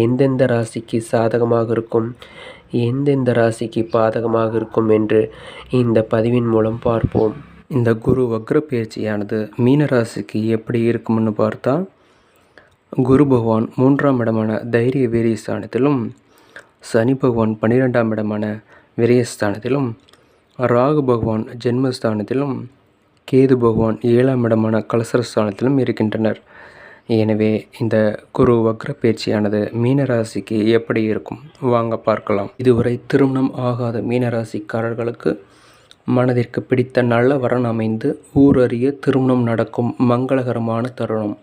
எந்தெந்த ராசிக்கு சாதகமாக இருக்கும் எந்தெந்த ராசிக்கு பாதகமாக இருக்கும் என்று இந்த பதிவின் மூலம் பார்ப்போம். இந்த குரு வக்ர பயிற்சியானது மீன ராசிக்கு எப்படி இருக்கும்னு பார்த்தா குரு பகவான் மூன்றாம் இடமான தைரிய வீரியஸ்தானத்திலும் சனி பகவான் பன்னிரெண்டாம் இடமான விரயஸ்தானத்திலும் ராகு பகவான் ஜென்மஸ்தானத்திலும் கேது பகவான் ஏழாம் இடமான கலசரஸ்தானத்திலும் இருக்கின்றனர். எனவே இந்த குரு வக்ர பயிற்சியானது மீனராசிக்கு எப்படி இருக்கும்? வாங்க பார்க்கலாம். இதுவரை திருமணம் ஆகாத மீனராசிக்காரர்களுக்கு மனதிற்கு பிடித்த நல்ல வரன் அமைந்து ஊரறிய திருமணம் நடக்கும் மங்களகரமான தருணம்.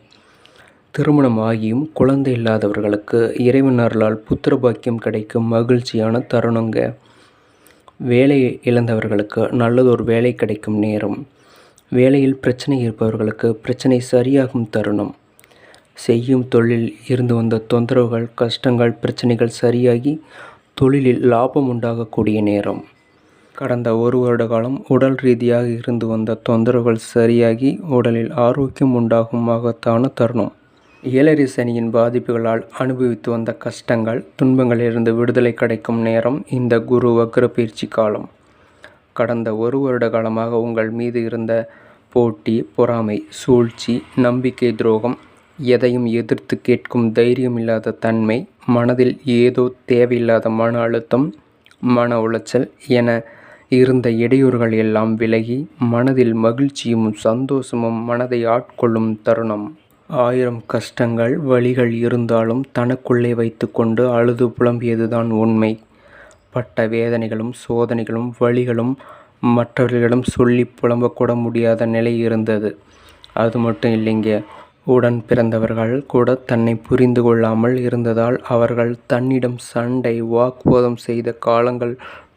திருமணம் ஆகியும் குழந்தை இல்லாதவர்களுக்கு இறைவனர்களால் புத்திர பாக்கியம் கிடைக்கும் மகிழ்ச்சியான தருணங்க. வேலை இழந்தவர்களுக்கு நல்லதொரு வேலை கிடைக்கும் நேரம். வேலையில் பிரச்சனை இருப்பவர்களுக்கு பிரச்சனை சரியாகும் தருணம். செய்யும் தொழிலில் இருந்து வந்த தொந்தரவுகள் கஷ்டங்கள் பிரச்சனைகள் சரியாகி தொழிலில் லாபம் உண்டாகக்கூடிய நேரம். கடந்த ஒரு வருட காலம் உடல் ரீதியாக இருந்து வந்த தொந்தரவுகள் சரியாகி உடலில் ஆரோக்கியம் உண்டாகுமாகத்தான தருணம். ஏழரை சனியின் பாதிப்புகளால் அனுபவித்து வந்த கஷ்டங்கள் துன்பங்களிலிருந்து விடுதலை கிடைக்கும் நேரம் இந்த குரு வக்ர பயிற்சி காலம். கடந்த ஒரு வருட காலமாக உங்கள் மீது இருந்த போட்டி பொறாமை சூழ்ச்சி நம்பிக்கை துரோகம் எதையும் எதிர்த்து கேட்கும் தைரியம் இல்லாத தன்மை மனதில் ஏதோ தேவையில்லாத மன அழுத்தம் மன உளைச்சல் என இருந்த இடையூறுகள் எல்லாம் விலகி மனதில் மகிழ்ச்சியும் சந்தோஷமும் மனதை ஆட்கொள்ளும் தருணம். ஆயிரம் கஷ்டங்கள் வழிகள் இருந்தாலும் தனக்குள்ளே வைத்துக்கொண்டு அழுது புலம்பியதுதான் உண்மை. பட்ட வேதனைகளும் சோதனைகளும் வழிகளும் மற்றவர்களிடம் சொல்லி புலம்பக்கூட முடியாத நிலை இருந்தது. அது மட்டும் இல்லைங்க உடன் பிறந்தவர்கள் கூட தன்னை புரிந்து கொள்ளாமல் இருந்ததால் அவர்கள் தன்னிடம் சண்டை வாக்குவாதம் செய்த காலங்கள்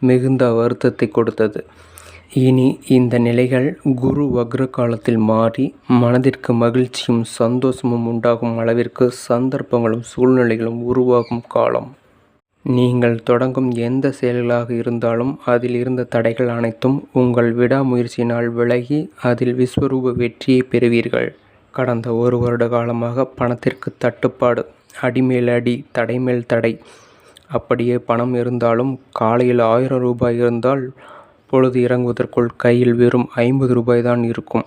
மிகுந்த வருத்தத்தை கொடுத்தது. இனி இந்த நிலைகள் குரு வக்ர காலத்தில் மாறி மனதிற்கு மகிழ்ச்சியும் சந்தோஷமும் உண்டாகும் அளவிற்கு சந்தர்ப்பங்களும் சூழ்நிலைகளும் உருவாகும் காலம். நீங்கள் தொடங்கும் எந்த செயல்களாக இருந்தாலும் அதில் இருந்த தடைகள் அனைத்தும் உங்கள் விடாமுயற்சியினால் விலகி அதில் விஸ்வரூப வெற்றியை பெறுவீர்கள். கடந்த ஒரு வருட காலமாக பணத்திற்கு தட்டுப்பாடு அடிமேல் அடி தடைமேல் தடை. அப்படியே பணம் இருந்தாலும் காலையில் ஆயிரம் ரூபாய் இருந்தால் பொழுது இறங்குவதற்குள் கையில் வெறும் ஐம்பது ரூபாய் தான் இருக்கும்.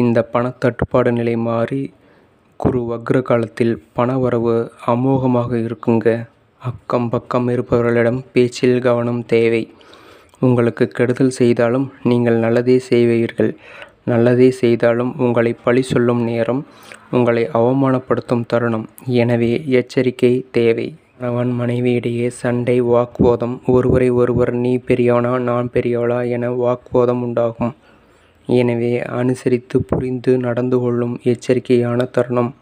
இந்த பணத்தட்டுப்பாடு நிலை மாறி குரு வக்ர காலத்தில் பணவரவு அமோகமாக இருக்குங்க. அக்கம் பக்கம் இருப்பவர்களிடம் பேச்சில் கவனம் தேவை. உங்களுக்கு கெடுதல் செய்தாலும் நீங்கள் நல்லதே செய்வீர்கள். நல்லதே செய்தாலும் உங்களை பழி சொல்லும் நேரம் உங்களை அவமானப்படுத்தும் தருணம். எனவே எச்சரிக்கை தேவை. கணவன் மனைவியிடையே சண்டை வாக்குவாதம். ஒருவரை ஒருவர் நீ பெரியவனா நான் பெரியவளா என வாக்குவாதம் உண்டாகும். எனவே அனுசரித்து புரிந்து நடந்து கொள்ளும் எச்சரிக்கையான தருணம்.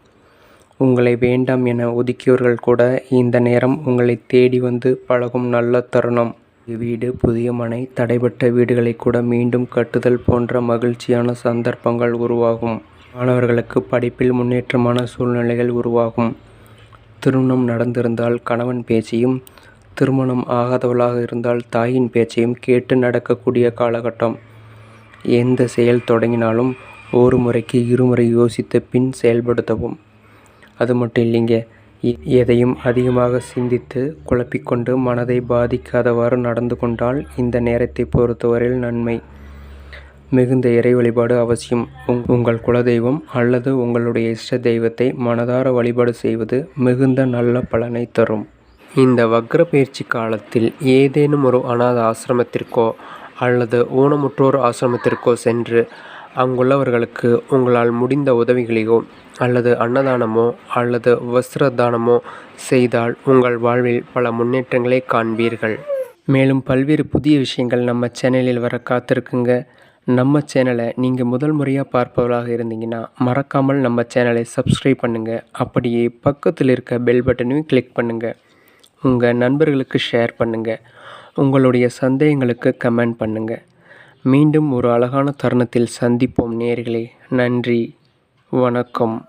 உங்களை வேண்டாம் என ஒதுக்கியவர்கள் கூட இந்த நேரம் உங்களை தேடி வந்து பழகும் நல்ல தருணம். வீடு புதிய மனை தடைபட்ட வீடுகளை கூட மீண்டும் கட்டுதல் போன்ற மகிழ்ச்சியான சந்தர்ப்பங்கள் உருவாகும். மாணவர்களுக்கு படிப்பில் முன்னேற்றமான சூழ்நிலைகள் உருவாகும். திருமணம் நடந்திருந்தால் கணவன் பேச்சையும் திருமணம் ஆகாதவளாக இருந்தால் தாயின் பேச்சையும் கேட்டு நடக்கக்கூடிய காலகட்டம். எந்த செயல் தொடங்கினாலும் ஒரு முறைக்கு இருமுறை யோசித்த பின் செயல்படுத்தவும். அது மட்டும் இல்லைங்க எதையும் அதிகமாக சிந்தித்து குழப்பிக்கொண்டு மனதை பாதிக்காதவாறு நடந்து கொண்டால் இந்த நேரத்தை பொறுத்தவரையில் நன்மை. மிகுந்த இறை வழிபாடு அவசியம். உங் உங்கள் குலதெய்வம் அல்லது உங்களுடைய இஷ்ட தெய்வத்தை மனதார வழிபாடு செய்வது மிகுந்த நல்ல பலனை தரும். இந்த வக்ர பயிற்சி காலத்தில் ஏதேனும் ஒரு அநாத ஆசிரமத்திற்கோ அல்லது ஊனமுற்றோர் ஆசிரமத்திற்கோ சென்று அங்குள்ளவர்களுக்கு உங்களால் முடிந்த உதவிகளையோ அல்லது அன்னதானமோ அல்லது வஸ்திர தானமோ செய்தால் உங்கள் வாழ்வில் பல முன்னேற்றங்களை காண்பீர்கள். மேலும் பல்வேறு புதிய விஷயங்கள் நம்ம சேனலில் வர காத்திருக்குங்க. நம்ம சேனலை நீங்கள் முதல் முறையாக பார்ப்பவர்களாக இருந்தீங்கன்னா மறக்காமல் நம்ம சேனலை சப்ஸ்கிரைப் பண்ணுங்கள் அப்படியே பக்கத்தில் இருக்க பெல் பட்டனையும் கிளிக் பண்ணுங்கள் உங்கள் நண்பர்களுக்கு ஷேர் பண்ணுங்கள் உங்களுடைய சந்தேகங்களுக்கு கமெண்ட் பண்ணுங்கள் மீண்டும் ஒரு அழகான தருணத்தில் சந்திப்போம் நேர்களே நன்றி. வணக்கம்.